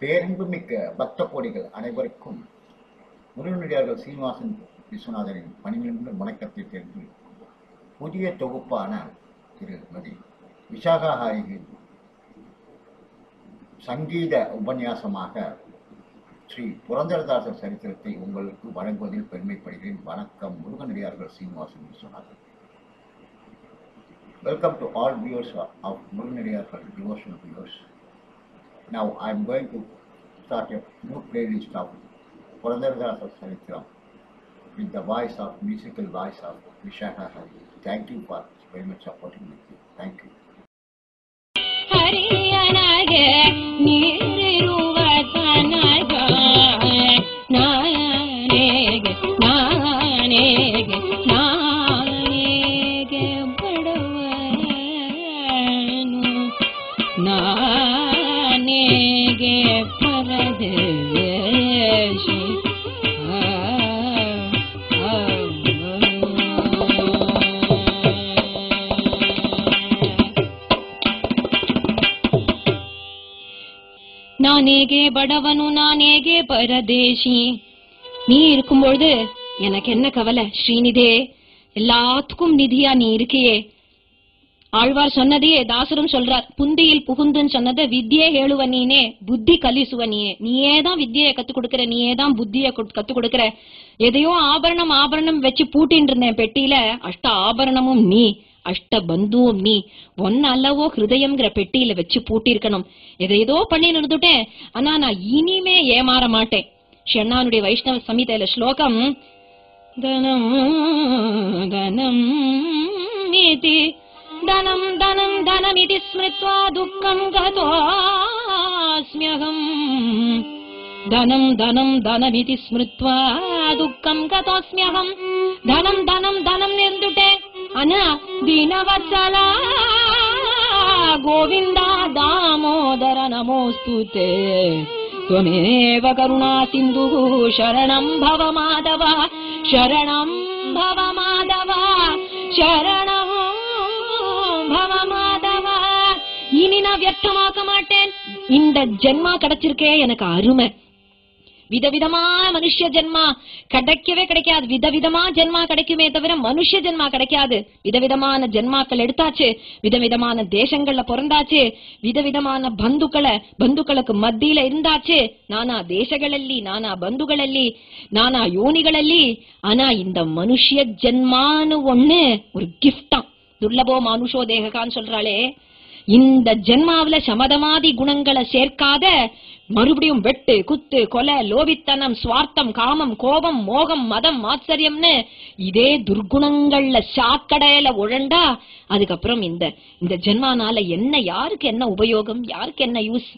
பேரன்புமிக்க பக்த கோடிகள் அனைவருக்கும் முருகனடியார்கள் சீனிவாசன் விஸ்வநாதனின் பணிநின்ற வணக்கத்தை தெரிந்து புதிய தொகுப்பான திருமதி விஷாகா ஹாரியின் சங்கீத உபன்யாசமாக ஸ்ரீ புரந்தரதாசர் சரித்திரத்தை உங்களுக்கு வழங்குவதில் பெருமைப்படுகிறேன். வணக்கம் முருகனடியார்கள் Srinivasan Viswanathan welcome to all viewers of முருகனடியார்கள் devotional viewers. Now I am going to start a new playlist of Purandaradasa Saritram with the voice of musical voice of Vishaka Hari. Thank you for very much supporting me. Thank you. நானேகே படவனும் நானேகே பரதேசி. நீ இருக்கும்பொழுது எனக்கு என்ன கவலை ஸ்ரீநிதே? எல்லாத்துக்கும் நிதியா நீ இருக்கியே. ஆழ்வார் சொன்னதையே தாசரும் சொல்றார். புந்தியில் புகுந்துன்னு சொன்னதை வித்தியே ஹேழுவ நீனே. புத்தி கலிசுவ நீயே. நீயே தான் வித்தியை கத்துக் கொடுக்கற நீயே தான் புத்திய கத்துக் கொடுக்கற. எதையோ ஆபரணம் ஆபரணம் வச்சு பூட்டின்னு இருந்தேன் பெட்டியில. அஷ்ட ஆபரணமும் நீ. அஷ்டபந்தூம் நீ ஒன்ன அல்லவோ ஹிருதயம்ங்கிற பெட்டியில வச்சு பூட்டியிருக்கணும். எதையதோ பண்ணின்னு இருந்துட்டேன். ஆனா நான் இனிமே ஏமாற மாட்டேன். ஷண்ணானுடைய வைஷ்ணவ சமீதையில ஸ்லோகம் தனம் தனம் தனம் தனம் தனமிதி ஸ்மிருத்வா துக்கம் கதோஸ்மியகம் தனம் தனம் தனமிதி ஸ்மிருத்வா துக்கம் கதோஸ்மியகம் தனம் தனம் தனம் இருந்துட்டேன். అన దీనవత్సలా గోవింద దామోదర నమోస్తు త్వమేవ కరుణా సింధు శరణం భవ మాధవ శరణం భవ మాధవ శరణం భవ மாதவ இனி நான் வியர்த்தமாக்க மாட்டேன் இந்த ஜென்மா கிடைச்சிருக்கே எனக்கு அருமை விதவிதமான மனுஷ ஜென்மா. கிடைக்கவே கிடைக்காது. விதவிதமா ஜென்மா கிடைக்குமே தவிர மனுஷ ஜென்மா கிடைக்காது. விதவிதமான ஜென்மாக்கள் எடுத்தாச்சு. விதவிதமான தேசங்கள்ல பிறந்தாச்சு. விதவிதமான பந்துக்களை பந்துக்களுக்கு மத்தியில இருந்தாச்சு. ನಾನಾ ದೇಶಗಳಲ್ಲಿ ನಾನಾ ಬಂಧುಗಳಲ್ಲಿ ನಾನಾ ಯೋನಿಗಳಲ್ಲಿ ஆனா இந்த மனுஷ ஜென்மான்னு ஒண்ணு ஒரு கிஃப்டா துர்லபோ மனுஷோ தேககான்னு சொல்றாளே. இந்த ஜென்மாவில சமதமாதி குணங்களை சேர்க்காத மறுபடியும் வெட்டு குத்து கொலை லோபித்தனம் சுவார்த்தம் காமம் கோபம் மோகம் மதம் ஆச்சரியம்னு இதே துர்குணங்கள்ல சாக்கடையில உழண்டா அதுக்கப்புறம் இந்த இந்த ஜென்மானால என்ன யாருக்கு என்ன உபயோகம் யாருக்கு என்ன யூஸ்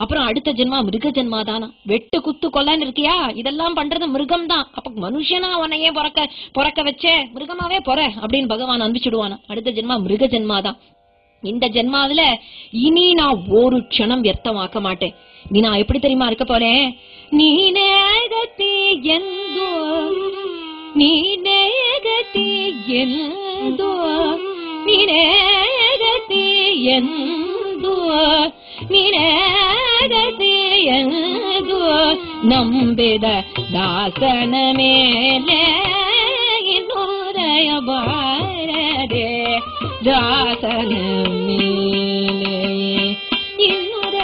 அப்புறம் அடுத்த ஜென்மா மிருக ஜென்மா தானா? வெட்டு குத்து கொல்லன்னு இருக்கியா? இதெல்லாம் பண்றது மிருகம் தான் அப்ப மனுஷனா உன்னையே பிறக்க பிறக்க வச்சே மிருகமாவே பொற அப்படின்னு பகவான் அனுப்பிச்சுடுவானா அடுத்த ஜென்மா மிருக ஜென்மா தான். இந்த ஜென்மாவில இனி நான் ஒரு க்ஷணம் வியர்த்தமாக்க மாட்டேன் நீ நான் எப்படி தெரியுமா இருக்க போறேன் நீனே கதி எந்தோ நீனே கதி எந்தோ நீனே கதி எந்தோ ನೀನೇ ಗತಿಯಂದು ನಂಬಿದ ದಾಸನ ಮೇಲೆ ಇನ್ನೂರಯ ಬಾರದೆ ஜாசனம் மேலே இன்னுட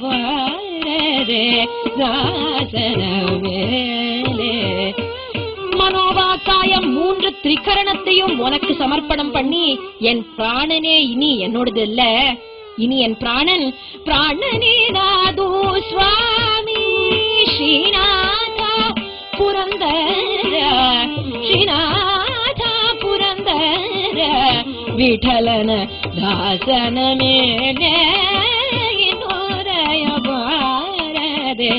பாரதே ஜாசனம் மேலே மனோவாக்காயம் மூன்று திரிகரணத்தையும் உனக்கு சமர்ப்பணம் பண்ணி என் பிராணனே இனி என்னோடது இல்ல இனி என் பிராணன் பிராணனே நாதோ சுவாமி. ஸ்ரீநாதா புரந்தர. ஸ்ரீநாத. ವಿಠಲನ ದಾಸನ ಮೇಲೆ ನೋರಯ ಬಾರದೆ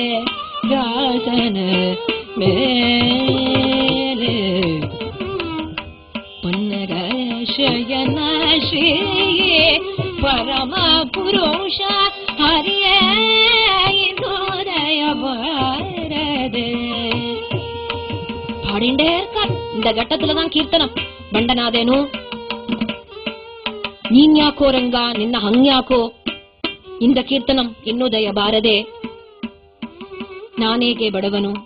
ದಾಸನ ಮೇಲೆ ಪನ್ನರಯ ಶಯನ ಶ್ರೀ ಪರಮ ಪುರುಷ ಹರಿಯ ನೋರಯ ಬಾರದೆ பாடிண்டே இருக்கார் இந்த கட்டத்துலதான் கீர்த்தனம் பண்டநாதேனும் ನೀನ್ಯಾಕೋ ರಂಗ ನಿನ್ನ ಹಂಗ್ಯಾಕೋ இந்த கீர்த்தனம் ಇನ್ನುದಯ ಬಾರದೆ நானேகே படவனும்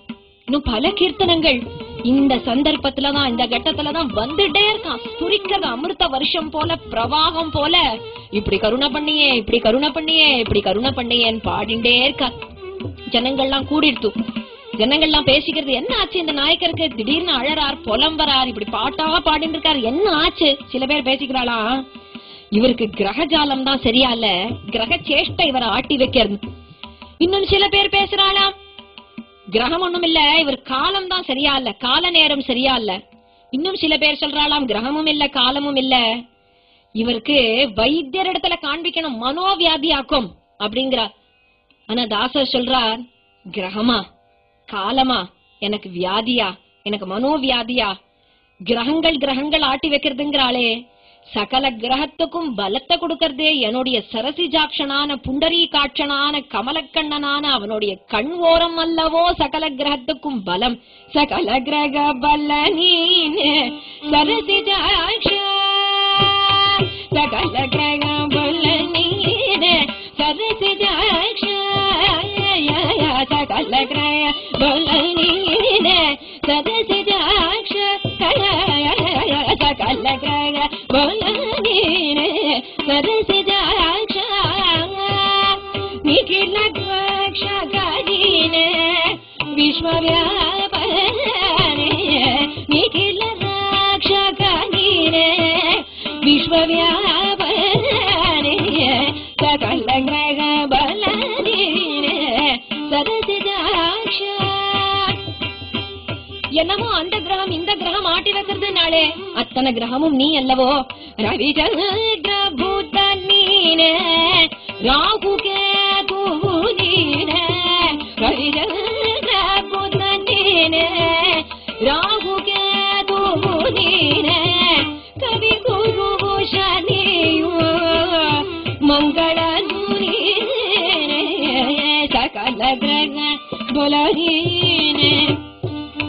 இன்னும் பல கீர்த்தனங்கள் இந்த சந்தர்ப்பத்துல தான் இந்த கட்டத்துல தான் வந்துட்டே இருக்கான் துரிக்கிறது அமிர்த வருஷம் போல பிரவாகம் போல இப்படி கருணை பண்ணியே இப்படி கருணை பண்ணியே இப்படி கருணை பண்ணியேன்னு பாடிண்டே இருக்கா ஜனங்கள்லாம் கூடிடுத்து ஜனங்கள்லாம் பேசிக்கிறது என்ன ஆச்சு இந்த நாயக்கருக்கு திடீர்னு அழறார் புலம்பரார் இப்படி பாட்டா பாடிட்டு இருக்காரு என்ன ஆச்சு சில பேர் பேசிக்கிறாளா இவருக்கு கிரகஜாலம் தான் சரியா இல்ல கிரக சேஷ்டை இவரை ஆட்டி வைக்கிறது. இன்னும் சில பேர் பேசுறாளாம் கிரகம் ஒண்ணும் இல்ல இவர் காலம் தான் சரியா இல்ல கால நேரம் சரியா இல்ல இன்னும் சில பேர் சொல்றாளாம் கிரகமும் இல்ல காலமும் இல்ல. இவருக்கு வைத்தியர் இடத்துல காண்பிக்கணும் மனோவியாதியாக்கும் அப்படிங்கிறார் ஆனா தாசர் சொல்றார் கிரகமா? காலமா? எனக்கு வியாதியா? எனக்கு மனோவியாதியா? கிரகங்கள் கிரகங்கள் ஆட்டி வைக்கிறதுங்கிறாளே. சகல கிரகத்துக்கும் பலத்தை கொடுக்கறதே என்னுடைய சரசிஜாட்சனான புண்டரீகாட்சனான கமலக்கண்ணனான அவனுடைய கண் ஓரம் அல்லவோ சகல கிரகத்துக்கும் பலம். சகல கிரக பல நீனே சரசிஜாட்ச சகல கிரக பல நீனே சரசிஜாட்ச சகல கிரக பல சரசி கிரக ಬಾಳೆ ಅತ್ತನ ಗ್ರಹಮು ನೀ ಅಲ್ಲವೋ ರವಿಚಂದ್ರ ಭೂತ ನೀನೆ ರಾಹು ಕೇತುವು ನೀನೆ ರವಿಚಂದ್ರ ಭೂತ ನೀನೆ ರಾಹು ಕೇತುವು ನೀನೆ ಕವಿ ಗುರುವು ಶನಿಯು ಮಂಗಳ ಸಕಲ ಗ್ರಹ ಬೊಲಹಿ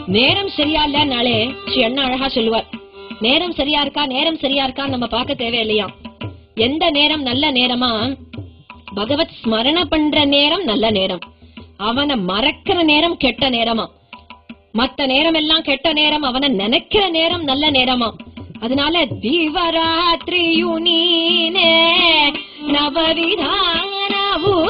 நேரம் சரியா இல்ல நாளே ஸ்ரீ அண்ணா அழகா சொல்லுவார். நேரம் சரியா இருக்கா நேரம் சரியா இருக்கா நம்ம பார்க்க தேவையில்லையா? எந்த நேரம் நல்ல நேரமா? பகவத் ஸ்மரண பண்ற நேரம் நல்ல நேரம். அவனை மறக்கிற நேரம் கெட்ட நேரமா? மத்த நேரம் எல்லாம் கெட்ட நேரம் அவனை நினைக்கிற நேரம் நல்ல நேரமா? அதனால திவராத்திரியு நீனே நவவிதானவு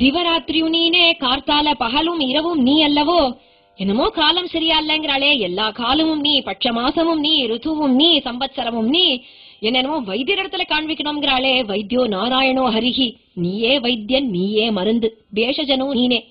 திவராத்திரியும் நீனே கார்த்தால பகலும் இரவும் நீ அல்லவோ என்னமோ காலம் சரியா இல்லைங்கிறாளே எல்லா காலமும் நீ பட்ச மாசமும் நீ ருத்துவும் நீ சம்பத்சரமும் நீ என்னென்னமோ வைத்தியர் இடத்துல காண்பிக்கணுங்கிறாளே வைத்தியோ நாராயணோ ஹரிஹி. நீயே வைத்தியன் நீயே மருந்து. பேஷஜனும் நீனே.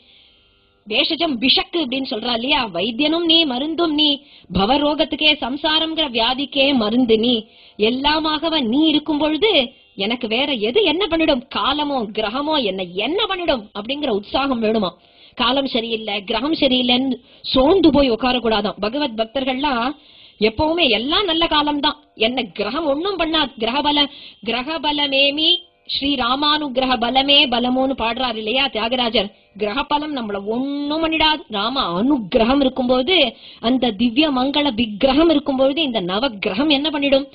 பேஷஜம் விஷக்கு அப்படின்னு சொல்றா இல்லையா? வைத்தியனும் நீ மருந்தும் நீ. பவரோகத்துக்கே சம்சாரம்ங்கிற வியாதிக்கே மருந்து நீ. எல்லாமாகவ நீ இருக்கும் பொழுது எனக்கு வேற எது என்ன பண்ணிடும்? காலமோ கிரகமோ என்ன என்ன பண்ணிடும்? அப்படிங்கிற உற்சாகம் வேணுமா? காலம் சரியில்லை கிரகம் சரியில்லைன்னு சோர்ந்து போய் உட்காரக்கூடாதான். பகவத் பக்தர்கள்லாம் எப்பவுமே எல்லாம் நல்ல காலம்தான். என்ன கிரகம் ஒண்ணும் பண்ணா கிரகபல கிரகபலமேமி ஸ்ரீ ராமானுகிரக பலமே பலமோன்னு பாடுறாரு இல்லையா தியாகராஜர். கிரக பலம் நம்மள ஒண்ணும் பண்ணிடாது. ராம அனுகிரகம் இருக்கும்போது அந்த திவ்ய மங்கள விக்கிரகம் இருக்கும்போது இந்த நவகிரகம் என்ன பண்ணிடும்?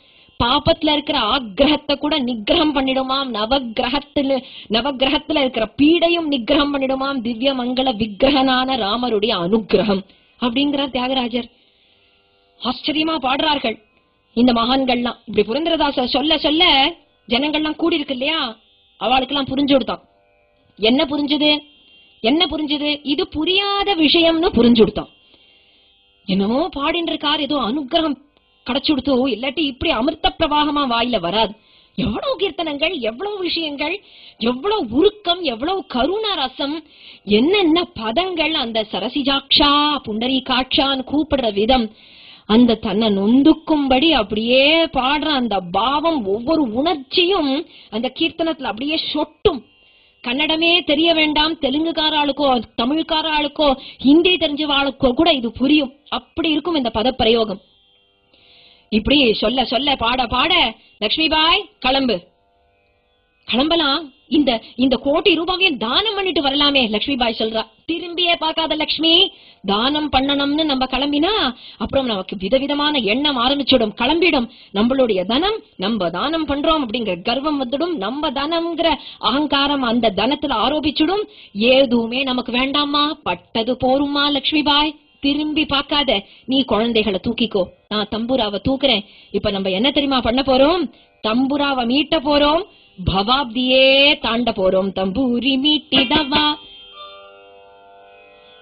பாபத்துல இருக்கிற ஆக்கிரகத்தை கூட நிகிரகம் பண்ணிடுமாம். நவகிரகத்துல நவகிரகத்துல இருக்கிற பீடையும் நிகிரகம் பண்ணிடுமாம். திவ்ய மங்கள விக்கிரகனான ராமருடைய அனுகிரகம். அப்படிங்கிறார் தியாகராஜர். ஆச்சரியமா பாடுறார்கள். இந்த மகான்கள்லாம் இப்படி புரந்தரதாச சொல்ல சொல்ல ஜனங்கள்லாம் கூடி இருக்கு இல்லையா? அவளுக்கெல்லாம் புரிஞ்சு கொடுத்தான். என்ன புரிஞ்சுது? என்ன புரிஞ்சுது? இது புரியாத விஷயம்னு புரிஞ்சு கொடுத்தான். என்னமோ பாடின்னு இருக்கார் ஏதோ அனுகிரகம் கிடைச்சுடுத்தோ இல்லாட்டி இப்படி அமிர்த பிரவாகமா வாயில வராது. எவ்வளவு கீர்த்தனங்கள் எவ்வளவு விஷயங்கள் எவ்வளவு உருக்கம் எவ்வளவு கருண ரசம் என்னென்ன பதங்கள் அந்த சரசிஜாக்ஷா புண்டரீகாட்சான்னு கூப்பிடுற விதம் அந்த தன்னை நொந்துக்கும்படி அப்படியே பாடுற அந்த பாவம் ஒவ்வொரு உணர்ச்சியும் அந்த கீர்த்தனத்துல அப்படியே சொட்டும். கன்னடமே தெரிய வேண்டாம் தெலுங்குக்கார ஆளுக்கோ தமிழ்கார ஆளுக்கோ ஹிந்தி தெரிஞ்சவாளுக்கோ கூட இது புரியும். அப்படி இருக்கும் இந்த பதப்பிரயோகம். இப்படி சொல்ல சொல்ல பாட பாட லக்ஷ்மி பாய் கிளம்பு. கிளம்பலாம். இந்த இந்த கோடி ரூபாயும் தானம் பண்ணிட்டு வரலாமே லக்ஷ்மி பாய் சொல்றா. திரும்பியே பார்க்காத லக்ஷ்மி தானம் பண்ணணும்னு நம்ம கிளம்பினா அப்புறம் நமக்கு விதவிதமான எண்ணம் ஆரம்பிச்சிடும். கிளம்பிடும். நம்மளுடைய தனம் நம்ம தானம் பண்றோம் அப்படிங்கிற கர்வம் வந்துடும். நம்ம தனம்ங்கிற அகங்காரம் அந்த தனத்துல ஆரோபிச்சிடும். ஏதுமே நமக்கு வேண்டாமா பட்டது போருமா லக்ஷ்மி பாய் திரும்பி பார்க்காத. நீ குழந்தைகளை தூக்கிக்கோ. நான் தம்புராவை தூக்குறேன். இப்ப நம்ம என்ன தெரியுமா பண்ண போறோம்? தம்புராவை மீட்ட போறோம். ಭವಾಬ್ದಿಯೇ ತಾಂಡ ಪೋರೋಂ ತಂಬೂರಿ ಮೀಟಿದವ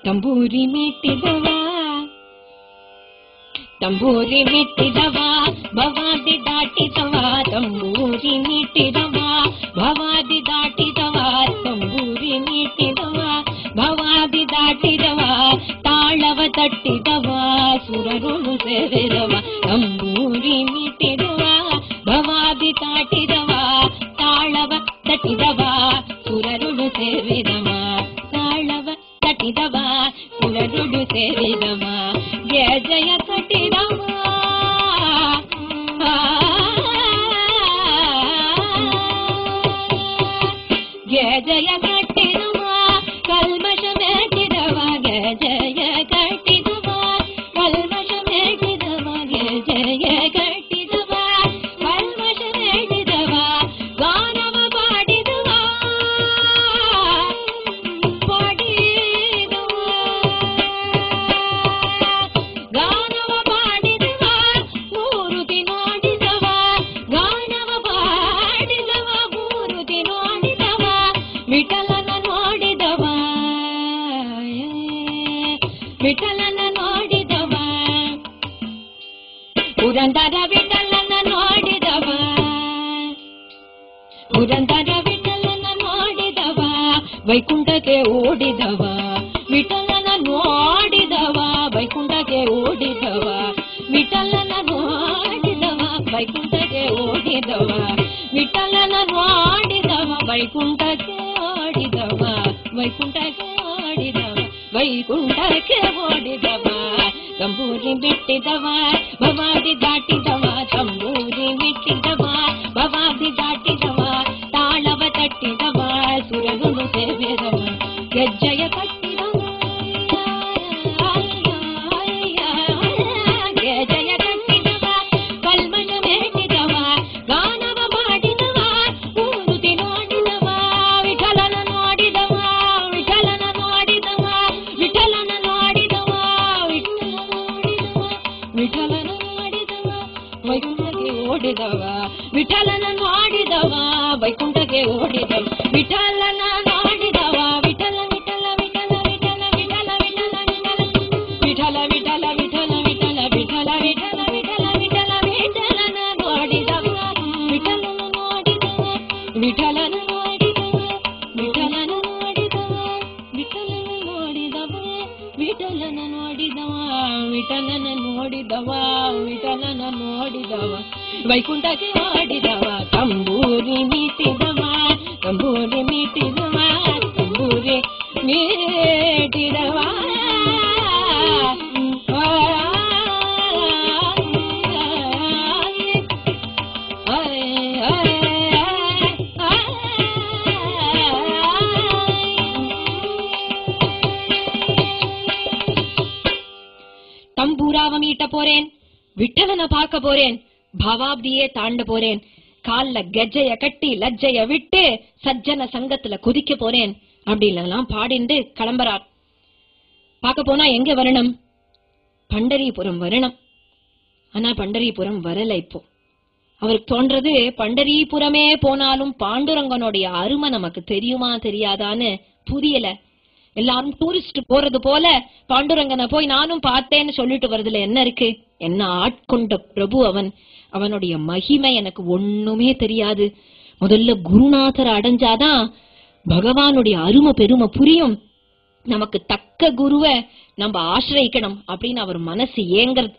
ತಂಬೂರಿ ಮೀಟಿದವ ತಂಬೂರಿ ಮಿಟ್ಟಿದವ ಭವಾದಿ ದಾಟಿದವ ತಂಬೂರಿ ಮಿಟ್ಟಿದವ ಭವಾದಿ ದಾಟಿದವ ತಂಬೂರಿ ಮಿಟ್ಟಿದವ ಭವಾದಿ ದಾಟಿದವ ತಾಳವ ತಟ್ಟಿದವ ಸುರರುಳು ಸೇರಿದವ ಜಯ ಕಟ್ಟಿರುವ ಕಲ್ಮಶ ಮೆಟ್ಟಿರುವ ಜಯ ಕ ವಿಠಲನ ನೋಡಿದವ. ವಿಠಲನ ನೋಡಿದವ. ಪುರಂದರ ವಿಠಲನ ನೋಡಿದವ. ಪುರಂದರ ವಿಠಲನ ನೋಡಿದವ. ವೈಕುಂಠಕ್ಕೆ ಓಡಿದವ. ವಿಠಲನ ನೋಡಿದವ. ವೈಕುಂಠಕ್ಕೆ ಓಡಿದವ. ವಿಠಲನ ನೋಡಿದವ. ವೈಕುಂಠಕ್ಕೆ ಓಡಿದವ. ವಿಠಲನ ನೋಡಿದವ. ವೈಕುಂಠಕ್ಕೆ ವೈಕುಂಠಕ್ಕೆ ಓಡಿದವ ವೈಕುಂಠಕ್ಕೆ ಓಡಿದವ ತಂಬೂರಿ ಬಿಟ್ಟಿದವ ಭವಾದಿ ದಾಟಿದವ ತಂಬೂರಿ ಬಿಟ್ಟಿದವ ಭವಾದಿ ದಾಟಿದವ ತಾಳವ ತಟ್ಟಿದವ ಸುರಗುಳು ಸೇವಿದವ ವಿಠಲನ ಮಾಡಿದವ ವಿಠಲನ ನೋಡಿದವ ವಿಠಲನ ನೋಡಿದವ ವಿಠಲನ ನೋಡಿದವ ವಿಠಲನ ನೋಡಿದವ ವಿಠಲನ ನೋಡಿದವ ವೈಕುಂಠಕ್ಕೆ ಮಾಡಿದವ, ತಂಬೂರಿ ಮೀಟಿದವ ತಂಬೂರಿ ಮೀಟಿದವ தம்பூராவ போறேன். விட்டலனை பார்க்க போறேன். பவாப்தியே தாண்ட போறேன். கால்ல கெஜ்ஜைய கட்டி லஜ்ஜைய விட்டு சஜ்ஜன சங்கத்துல குதிக்க போறேன். அப்படின்லாம் பாடிண்டு கிளம்புறார். பார்க்க போனா எங்க வரணும்? பண்டரிபுரம் வரணும். ஆனா பண்டரிபுரம் வரல இப்போ. அவருக்கு தோன்றது பண்டரிபுரமே போனாலும் பாண்டுரங்கனுடைய அருமை நமக்கு தெரியுமா தெரியாதான்னு புரியல. எல்லாரும் டூரிஸ்ட் போறது போல பாண்டுரங்கனை போய் நானும் பார்த்தேன்னு சொல்லிட்டு வருதுல என்ன இருக்கு? என்ன ஆட்கொண்ட பிரபு அவன்? அவனுடைய மகிமை எனக்கு ஒண்ணுமே தெரியாது. முதல்ல குருநாதர் அடைஞ்சாதான் பகவானுடைய அருமை பெருமை புரியும். நமக்கு தக்க குருவை நம்ம ஆசிரியக்கணும் அப்படின்னு அவர் மனசு ஏங்கறது.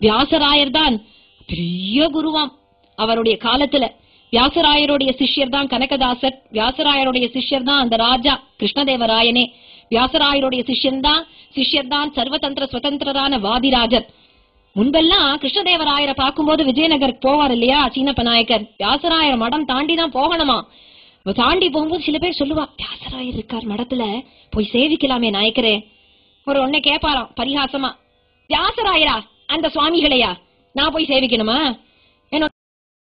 வியாசராயர் தான் பெரிய குருவாம். அவருடைய காலத்துல வியாசராயருடைய சிஷ்யர் தான் கனகதாசர் வியாசராயருடைய சிஷ்யர் தான் அந்த ராஜா கிருஷ்ணதேவராயனே. வியாசராயருடைய சிஷ்யன் தான் சர்வதந்திர சுதந்திரரான வாதிராஜர். முன்பெல்லாம் கிருஷ்ணதேவராயரை பார்க்கும்போது விஜயநகர் போவார் இல்லையா சீனப்ப நாயக்கர் வியாசராயர் மடம் தாண்டி தான் போகணுமா தாண்டி போகும்போது சில பேர் சொல்லுவா வியாசராயர் இருக்கார் மடத்துல போய் சேவிக்கலாமே நாயக்கரே. ஒரு ஒன்னே கேப்பாராம் பரிகாசமா வியாசராயரா அந்த சுவாமிகளையா? நான் போய் சேவிக்கணுமா?